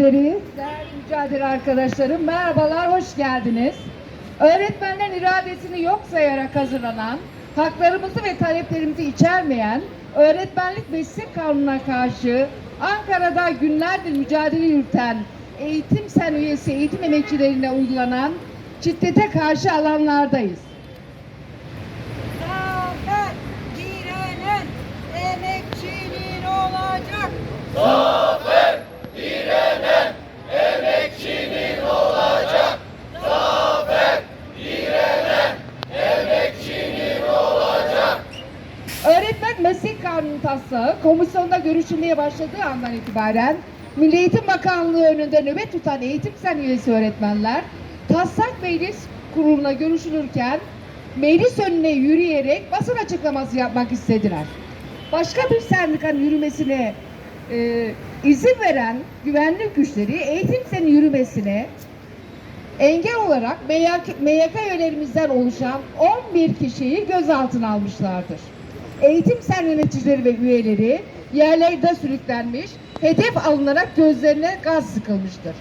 emekçileri, değerli mücadele arkadaşlarım, merhabalar, hoş geldiniz. Öğretmenlerin iradesini yok sayarak hazırlanan, haklarımızı ve taleplerimizi içermeyen öğretmenlik meslek kanununa karşı Ankara'da günlerdir mücadele yürüten eğitim sen üyesi eğitim emekçilerine uygulanan şiddete karşı alanlardayız. Öğretmen Meslek Kanunu taslağı komisyonda görüşülmeye başladığı andan itibaren Milli Eğitim Bakanlığı önünde nöbet tutan eğitim sen üyesi öğretmenler taslak meclis kuruluna görüşülürken meclis önüne yürüyerek basın açıklaması yapmak istediler. Başka bir sendikanın yürümesine e, izin veren güvenlik güçleri eğitim senin yürümesine engel olarak MYK, MYK oluşan 11 kişiyi gözaltına almışlardır. Eğitim sen yöneticileri ve üyeleri yerlerde sürüklenmiş, hedef alınarak gözlerine gaz sıkılmıştır.